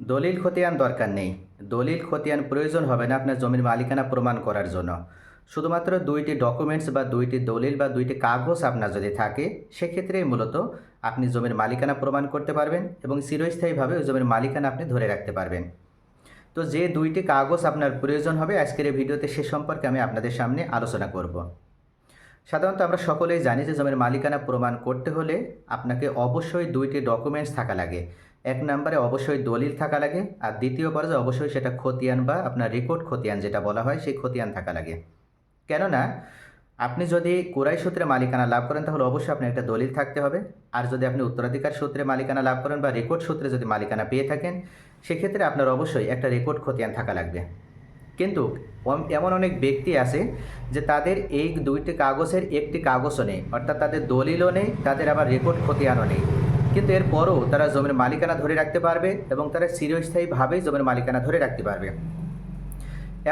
দলিল খতিয়ান দরকার নেই। দলিল খতিয়ান প্রয়োজন হবে না আপনার জমির মালিকানা প্রমাণ করার জন্য। শুধুমাত্র দুইটি ডকুমেন্টস বা দুইটি দলিল বা দুইটি কাগজ আপনার যদি থাকে, সেক্ষেত্রেই মূলত আপনি জমির মালিকানা প্রমাণ করতে পারবেন এবং চিরস্থায়ীভাবে ওই জমির মালিকানা আপনি ধরে রাখতে পারবেন। তো যে দুইটি কাগজ আপনার প্রয়োজন হবে, আজকের এই ভিডিওতে সে সম্পর্কে আমি আপনাদের সামনে আলোচনা করব। সাধারণত আমরা সকলেই জানি যে জমির মালিকানা প্রমাণ করতে হলে আপনাকে অবশ্যই দুইটি ডকুমেন্টস থাকা লাগে। এক নম্বরে অবশ্যই দলিল থাকা লাগে আর দ্বিতীয় পর্যায়ে অবশ্যই সেটা খতিয়ান বা আপনার রেকর্ড খতিয়ান যেটা বলা হয় সেই খতিয়ান থাকা লাগে। কেননা আপনি যদি কোরাই সূত্রে মালিকানা লাভ করেন তাহলে অবশ্যই আপনার একটা দলিল থাকতে হবে। আর যদি আপনি উত্তরাধিকার সূত্রে মালিকানা লাভ করেন বা রেকর্ড সূত্রে যদি মালিকানা পেয়ে থাকেন, সেক্ষেত্রে আপনার অবশ্যই একটা রেকর্ড খতিয়ান থাকা লাগবে। কিন্তু এমন অনেক ব্যক্তি আছে যে তাদের এই দুইটি কাগজের একটি কাগজও নেই, অর্থাৎ তাদের দলিলও নেই, তাদের আবার রেকর্ড খতিয়ানও নেই। কিন্তু এরপরও তারা জমির মালিকানা ধরে রাখতে পারবে এবং তারা চিরস্থায়ীভাবেই জমির মালিকানা ধরে রাখতে পারবে।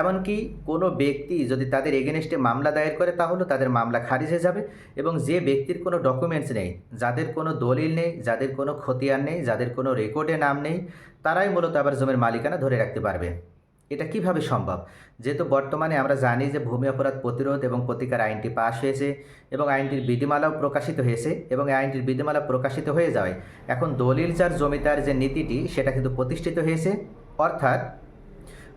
এমনকি কোনো ব্যক্তি যদি তাদের এগেনস্টে মামলা দায়ের করে তাহলেও তাদের মামলা খারিজ হয়ে যাবে এবং যে ব্যক্তির কোনো ডকুমেন্টস নেই, যাদের কোনো দলিল নেই, যাদের কোনো খতিয়ান নেই, যাদের কোনো রেকর্ডে নাম নেই, তারাই মূলত আবার জমির মালিকানা ধরে রাখতে পারবে। এটা কীভাবে সম্ভব? যেহেতু বর্তমানে আমরা জানি যে ভূমি অপরাধ প্রতিরোধ এবং প্রতিকার আইনটি পাশ হয়েছে এবং আইনটির বিধিমালাও প্রকাশিত হয়েছে এবং আইনটির বিধিমালা প্রকাশিত হয়ে যাওয়ায় এখন দলিল যার জমিদার যে নীতিটি সেটা কিন্তু প্রতিষ্ঠিত হয়েছে। অর্থাৎ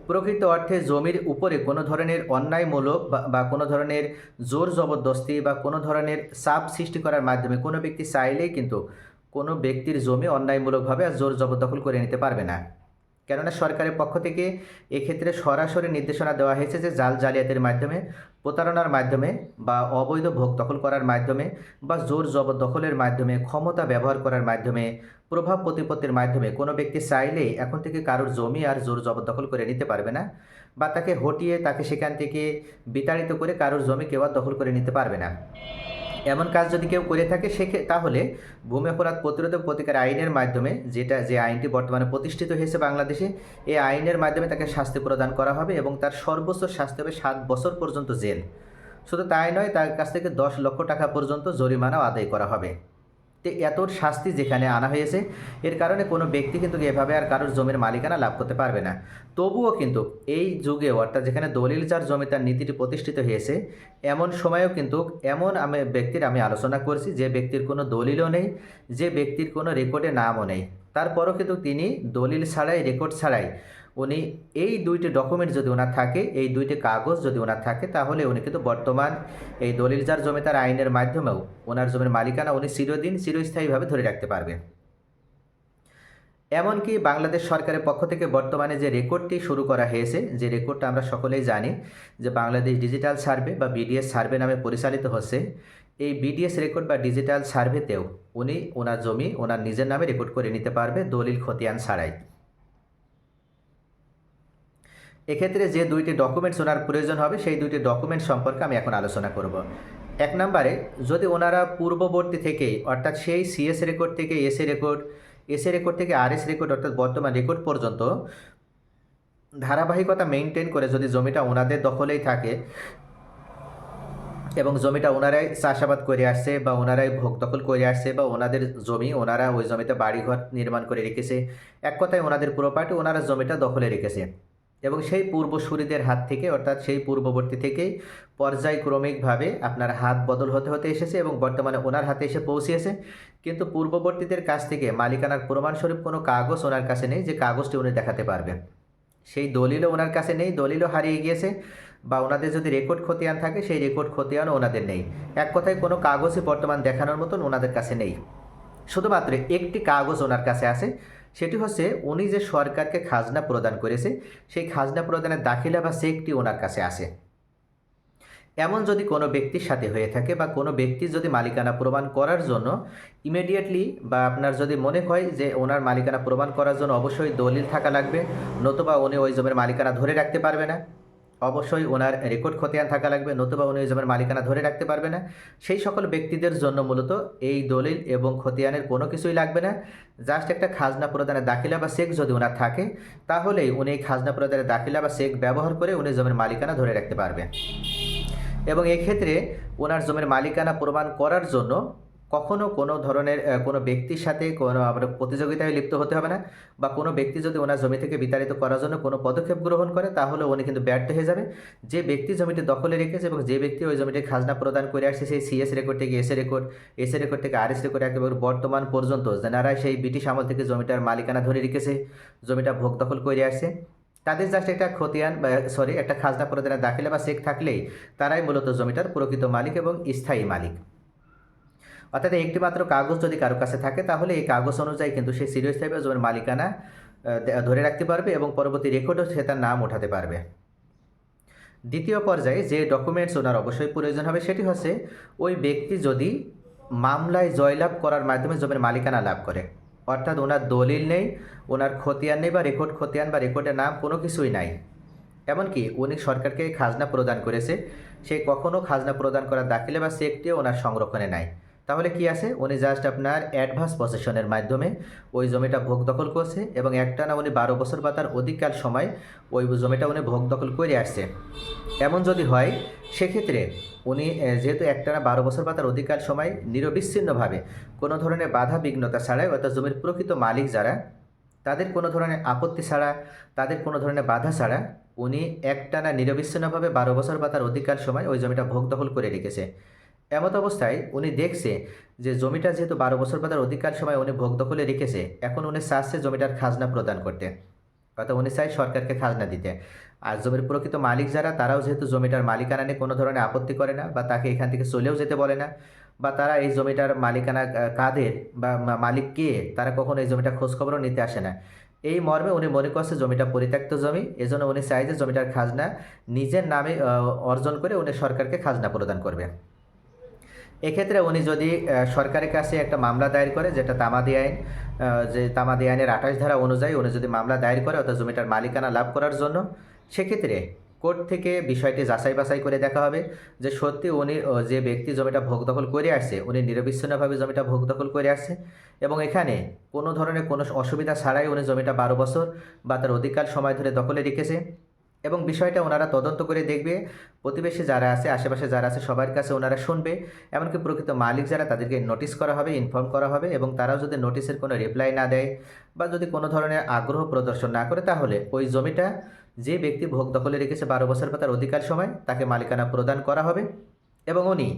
প্রকৃত অর্থে জমির উপরে কোনো ধরনের অন্যায়মূলক বা কোনো ধরনের জোর জবরদস্তি বা কোনো ধরনের চাপ সৃষ্টি করার মাধ্যমে কোনো ব্যক্তি চাইলেই কিন্তু কোনো ব্যক্তির জমি অন্যায়মূলকভাবে আর জোর জবরদখল করে নিতে পারবে না। কেননা সরকারের পক্ষ থেকে এক্ষেত্রে সরাসরি নির্দেশনা দেওয়া হয়েছে যে জাল জালিয়াতির মাধ্যমে, প্রতারণার মাধ্যমে বা অবৈধ ভোগ দখল করার মাধ্যমে বা জোর জবরদখলের মাধ্যমে, ক্ষমতা ব্যবহার করার মাধ্যমে, প্রভাব প্রতিপত্তির মাধ্যমে কোনো ব্যক্তি চাইলেই এখন থেকে কারোর জমি আর জোর জবরদখল করে নিতে পারবে না বা তাকে হটিয়ে তাকে সেখান থেকে বিতাড়িত করে কারোর জমি কেউ দখল করে নিতে পারবে না। এমন কাজ যদি কেউ করে থাকে, সে তাহলে ভূমি অপরাধ প্রতিরোধ প্রতিকার আইনের মাধ্যমে যেটা, যে আইনটি বর্তমানে প্রতিষ্ঠিত হয়েছে বাংলাদেশে, এই আইনের মাধ্যমে তাকে শাস্তি প্রদান করা হবে এবং তার সর্বোচ্চ শাস্তি হবে সাত বছর পর্যন্ত জেল। শুধু তাই নয়, তার কাছ থেকে দশ লক্ষ টাকা পর্যন্ত জরিমানাও আদায় করা হবে। তো এত শাস্তি যেখানে আনা হয়েছে, এর কারণে কোনো ব্যক্তি কিন্তু এভাবে আর কারোর জমির মালিকানা লাভ করতে পারবে না। তবুও কিন্তু এই যুগে, অর্থাৎ যেখানে দলিল যার জমি তার নীতিটি প্রতিষ্ঠিত হয়েছে, এমন সময়েও কিন্তু এমন আমি ব্যক্তির আমি আলোচনা করছি, যে ব্যক্তির কোনো দলিলও নেই, যে ব্যক্তির কোনো রেকর্ডে নামও নেই। তারপরও কিন্তু তিনি দলিল ছাড়াই, রেকর্ড ছাড়াই উনি এই দুইটি ডকুমেন্ট যদি ওনার থাকে, এই দুইটি কাগজ যদি ওনার থাকে, তাহলে উনি কিন্তু বর্তমান এই দলিল যার জমি তার আইনের মাধ্যমেও ওনার জমির মালিকানা উনি চিরদিন চিরস্থায়ীভাবে ধরে রাখতে পারবে। এমনকি বাংলাদেশ সরকারের পক্ষ থেকে বর্তমানে যে রেকর্ডটি শুরু করা হয়েছে, যে রেকর্ডটা আমরা সকলেই জানি, যে বাংলাদেশ ডিজিটাল সার্ভে বা বিডিএস সার্ভে নামে পরিচালিত হচ্ছে, এই বিডিএস রেকর্ড বা ডিজিটাল সার্ভেতেও উনি ওনার জমি ওনার নিজের নামে রেকর্ড করে নিতে পারবে দলিল খতিয়ান ছাড়াই। এক্ষেত্রে যে দুইটি ডকুমেন্টস ওনার প্রয়োজন হবে, সেই দুইটি ডকুমেন্ট সম্পর্কে আমি এখন আলোচনা করব। এক নম্বরে, যদি ওনারা পূর্ববর্তী থেকেই অর্থাৎ সেই সিএস রেকর্ড থেকে এসএ রেকর্ড এসএ রেকর্ড থেকে আরএস রেকর্ড অর্থাৎ বর্তমান রেকর্ড পর্যন্ত ধারাবাহিকতা মেনটেন করে যদি জমিটা ওনাদের দখলেই থাকে এবং জমিটা ওনারাই চাষাবাদ করে আসছে বা ওনারাই ভোগ দখল করে আসছে বা ওনাদের জমি, ওনারা ওই জমিতে বাড়িঘর নির্মাণ করে রেখেছে, এক কথায় ওনাদের প্রপার্টি ওনারা জমিটা দখলে রেখেছে। এবং সেই পূর্বসূরিদের হাত থেকে, অর্থাৎ সেই পূর্ববর্তী থেকেই পর্যায়ক্রমিকভাবে আপনার হাত বদল হতে হতে এসেছে এবং বর্তমানে ওনার হাতে এসে পৌঁছিয়েছে। কিন্তু পূর্ববর্তীদের কাছ থেকে মালিকানার প্রমাণস্বরূপ কোনো কাগজ ওনার কাছে নেই যে কাগজটি উনি দেখাতে পারবে সেই দলিলও ওনার কাছে নেই, দলিলও হারিয়ে গিয়েছে বা ওনাদের যদি রেকর্ড খতিয়ান থাকে, সেই রেকর্ড খতিয়ানও ওনাদের নেই। এক কথায় কোনো কাগজই বর্তমান দেখানোর মতন ওনাদের কাছে নেই। শুধুমাত্র একটি কাগজ ওনার কাছে আছে সেটি হচ্ছে উনি যে সরকারকে খাজনা প্রদান করেছে, সেই খাজনা প্রদানের দাখিলা বা চেকটি ওনার কাছে আসে এমন যদি কোনো ব্যক্তির সাথে হয়ে থাকে বা কোনো ব্যক্তি যদি মালিকানা প্রমাণ করার জন্য ইমিডিয়েটলি বা আপনার যদি মনে হয় যে ওনার মালিকানা প্রমাণ করার জন্য অবশ্যই দলিল থাকা লাগবে, নতুবা উনি ওই জমির মালিকানা ধরে রাখতে পারবে না। অবশ্যই ওনার রেকর্ড খতিয়ান থাকা লাগবে। নতুবা উনি জমির মালিকানা ধরে রাখতে পারবে না। সেই সকল ব্যক্তিদের জন্য মূলত এই দলিল এবং খতিয়ানের কোনো কিছুই লাগবে না। জাস্ট একটা খাজনা প্রদানের দাখিলা বা চেক যদি ওনার থাকে, তাহলেই উনি এই খাজনা প্রদানের দাখিলা বা চেক ব্যবহার করে উনি জমির মালিকানা ধরে রাখতে পারবে এবং এক্ষেত্রে ওনার জমির মালিকানা প্রমাণ করার জন্য কখনো কোনো ধরনের কোনো ব্যক্তির সাথে কোনো আমরা প্রতিযোগিতায় লিপ্ত হতে হবে না বা কোনো ব্যক্তি যদি ওনার জমি থেকে বিতাড়িত করার জন্য কোনো পদক্ষেপ গ্রহণ করে, তাহলে উনি কিন্তু ব্যর্থ হয়ে যাবে। যে ব্যক্তি জমিটি দখলে রেখেছে এবং যে ব্যক্তি ওই জমিটি খাজনা প্রদান করে আসছে, সেই সিএস রেকর্ড থেকে এসএ রেকর্ড এসএ রেকর্ড থেকে আরএস রেকর্ড একেবারে বর্তমান পর্যন্ত, যারা সেই ব্রিটিশ আমল থেকে জমিটার মালিকানা ধরে রেখেছে, জমিটা ভোগ দখল করে আসছে, তাদের জাস্ট একটা খতিয়ান বা সরি একটা খাজনা প্রদানের দাখিলা বা চেক থাকলেই তারাই মূলত জমিটার প্রকৃত মালিক এবং স্থায়ী মালিক। অর্থাৎ একটি মাত্র কাগজ যদি কারও কাছে থাকে, তাহলে এই কাগজ অনুযায়ী কিন্তু সে চিরস্থায়ী জমির মালিকানা ধরে রাখতে পারবে এবং পরবর্তী রেকর্ডও সে তার নাম ওঠাতে পারবে। দ্বিতীয় পর্যায়ে যে ডকুমেন্টস ওনার অবশ্যই প্রয়োজন হবে, সেটি হচ্ছে ওই ব্যক্তি যদি মামলায় জয়লাভ করার মাধ্যমে জমির মালিকানা লাভ করে। অর্থাৎ ওনার দলিল নেই, ওনার খতিয়ান নেই বা রেকর্ড খতিয়ান বা রেকর্ডের নাম কোনো কিছুই নাই। এমনকি উনি সরকারকে খাজনা প্রদান করেছে, সে কখনও খাজনা প্রদান করার দাখিলে বা চেকটিও ওনার সংরক্ষণে নাই। তাহলে কি আছে? উনি জাস্ট আপনার অ্যাডভান্স পসেশনের মাধ্যমে ওই জমিটা ভোগ দখল করছে এবং একটানা উনি বারো বছর বা তার অধিককাল সময় ওই জমিটা উনি ভোগ দখল করে আসছে। এমন যদি হয়, সেক্ষেত্রে উনি যেহেতু একটানা বারো বছর বা তার অধিকার সময় নিরবিচ্ছিন্নভাবে কোনো ধরনের বাধা বিঘ্নতা ছাড়াই অর্থাৎ জমির প্রকৃত মালিক যারা, তাদের কোনো ধরনের আপত্তি ছাড়া, তাদের কোনো ধরনের বাধা ছাড়া উনি একটানা নিরবিচ্ছিন্নভাবে বারো বছর বা তার অধিকার সময় ওই জমিটা ভোগ দখল করে রেখেছে। এমত অবস্থায় উনি দেখছে যে জমিটা যেহেতু বারো বছর পাতার অধিকার সময় উনি ভোগ দখলে রেখেছে, এখন উনি চাচ্ছে জমিটার খাজনা প্রদান করতে। অর্থাৎ উনি চাই সরকারকে খাজনা দিতে। আর জমির প্রকৃত মালিক যারা, তারাও যেহেতু জমিটার মালিকানা নিয়ে কোনো ধরনের আপত্তি করে না বা তাকে এখান থেকে চলেও যেতে বলে না, বা তারা এই জমিটার মালিকানা কাদের বা মালিক কে, তারা কখনো এই জমিটা খোঁজখবরও নিতে আসে না। এই মর্মে উনি মনে করছে জমিটা পরিত্যক্ত জমি, এজন্য উনি চাই যে জমিটার খাজনা নিজের নামে অর্জন করে উনি সরকারকে খাজনা প্রদান করবে। এক্ষেত্রে উনি যদি সরকারের কাছে একটা মামলা দায়ের করে, যেটা তামাদি আইন যে তামাদি আইনের আঠাশ ধারা অনুযায়ী উনি যদি মামলা দায়ের করে, অর্থাৎ জমিটার মালিকানা লাভ করার জন্য, সেক্ষেত্রে কোর্ট থেকে বিষয়টি যাচাই বাছাই করে দেখা হবে যে সত্যি উনি যে ব্যক্তি জমিটা ভোগ দখল করে আসছে, উনি নিরবিচ্ছিন্নভাবে জমিটা ভোগ দখল করে আসছে, এবং এখানে কোনো ধরনের কোনো অসুবিধা ছাড়াই উনি জমিটা বারো বছর বা তার অধিকার সময় ধরে দখলে রেখেছে। এবং বিষয়টা ওনারা তদন্ত করে দেখবে। প্রতিবেশী যারা আছে, আশেপাশে যারা আছে, সবার কাছে ওনারা শুনবে। এমনকি প্রকৃত মালিক যারা, তাদেরকে নোটিশ করা হবে ইনফর্ম করা হবে এবং তারাও যদি নোটিশের কোনো রিপ্লাই না দেয় বা যদি কোনো ধরনের আগ্রহ প্রদর্শন না করে, তাহলে ওই জমিটা যে ব্যক্তি ভোগ দখলে রেখেছে বারো বছর বা তার অধিকার সময়, তাকে মালিকানা প্রদান করা হবে এবং উনি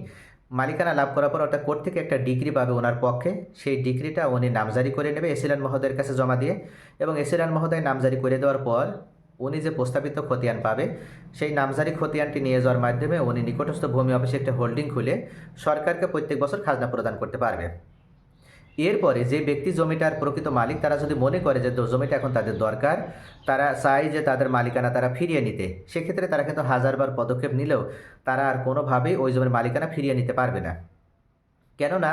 মালিকানা লাভ করার পর অর্থাৎ কোর্ট থেকে একটা ডিগ্রি পাবে ওনার পক্ষে। সেই ডিগ্রিটা উনি নামজারি করে নেবে। এসিলান মহোদয়ের কাছে জমা দিয়ে এবং এসিলান মহোদয় নামজারি করে দেওয়ার পর উনি যে প্রস্তাবিত খতিয়ান পাবে, সেই নামজারি খতিয়ানটি নিয়ে যাওয়ার মাধ্যমে উনি নিকটস্থ ভূমি অফিসে একটা হোল্ডিং খুলে সরকারকে প্রত্যেক বছর খাজনা প্রদান করতে পারবে। এরপরে যে ব্যক্তি জমিটার প্রকৃত মালিক, তারা যদি মনে করে যে জমিটা এখন তাদের দরকার, তারা চায় যে তাদের মালিকানা তারা ফিরিয়ে নিতে, সেক্ষেত্রে তারা কিন্তু হাজারবার পদক্ষেপ নিলেও তারা আর কোনোভাবেই ওই জমির মালিকানা ফিরিয়ে নিতে পারবে না। কেননা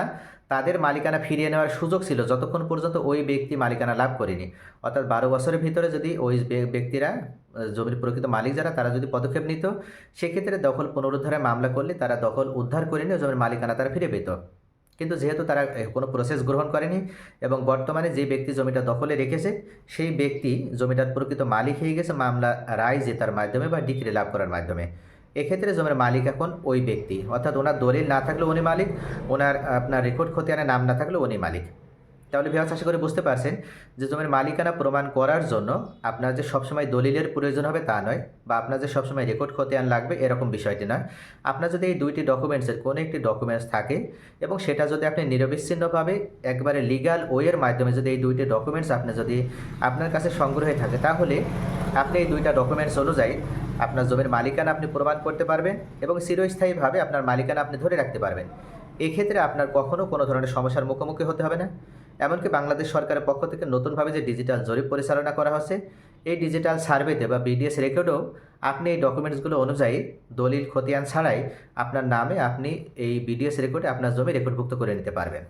তাদের মালিকানা ফিরিয়ে নেওয়ার সুযোগ ছিল যতক্ষণ পর্যন্ত ওই ব্যক্তি মালিকানা লাভ করেনি। অর্থাৎ বারো বছরের ভিতরে যদি ওই ব্যক্তিরা জমির প্রকৃত মালিক যারা, তারা যদি পদক্ষেপ নিত, সেক্ষেত্রে দখল পুনরুদ্ধারে মামলা করলে তারা দখল উদ্ধার করে নিয়ে জমির মালিকানা তারা ফিরে পেত। কিন্তু যেহেতু তারা কোনো প্রসেস গ্রহণ করেনি এবং বর্তমানে যে ব্যক্তি জমিটা দখলে রেখেছে, সেই ব্যক্তি জমিটার প্রকৃত মালিক হয়ে গেছে মামলা রায় জেতার মাধ্যমে বা ডিগ্রি লাভ করার মাধ্যমে। এক্ষেত্রে জমির মালিক এখন ওই ব্যক্তি। অর্থাৎ ওনার দলিল না থাকলেও উনি মালিক, ওনার আপনার রেকর্ড খতিয়ানের নাম না থাকলেও উনি মালিক। তাহলে বিহার আশা করে বুঝতে পারছেন যে জমির মালিকানা প্রমাণ করার জন্য আপনার যে সবসময় দলিলের প্রয়োজন হবে তা নয় বা আপনার যে সবসময় রেকর্ড খতিয়ান লাগবে এরকম বিষয়টি নয় আপনার যদি এই দুইটি ডকুমেন্টসের কোনো একটি ডকুমেন্টস থাকে এবং সেটা যদি আপনি নিরবিচ্ছিন্নভাবে একবারে লিগাল ওয়ের মাধ্যমে যদি এই দুইটি ডকুমেন্টস আপনি যদি আপনার কাছে সংগ্রহে থাকে, তাহলে আপনি এই দুইটা ডকুমেন্টস অনুযায়ী আপনার জমির মালিকানা আপনি প্রমাণ করতে পারবেন এবং চিরস্থায়ীভাবে আপনার মালিকানা আপনি ধরে রাখতে পারবেন। এক্ষেত্রে আপনার কখনও কোনো ধরনের সমস্যার মুখোমুখি হতে হবে না। এমনকি বাংলাদেশ সরকারের পক্ষ থেকে নতুনভাবে যে ডিজিটাল জরিপ পরিচালনা করা হচ্ছে, এই ডিজিটাল সার্ভেতে বা বিডিএস রেকর্ডেও আপনি এই ডকুমেন্টসগুলো অনুযায়ী দলিল, খতিয়ান ছাড়াই আপনার নামে আপনি এই বিডিএস রেকর্ডে আপনার জমি রেকর্ডভুক্ত করে নিতে পারবেন।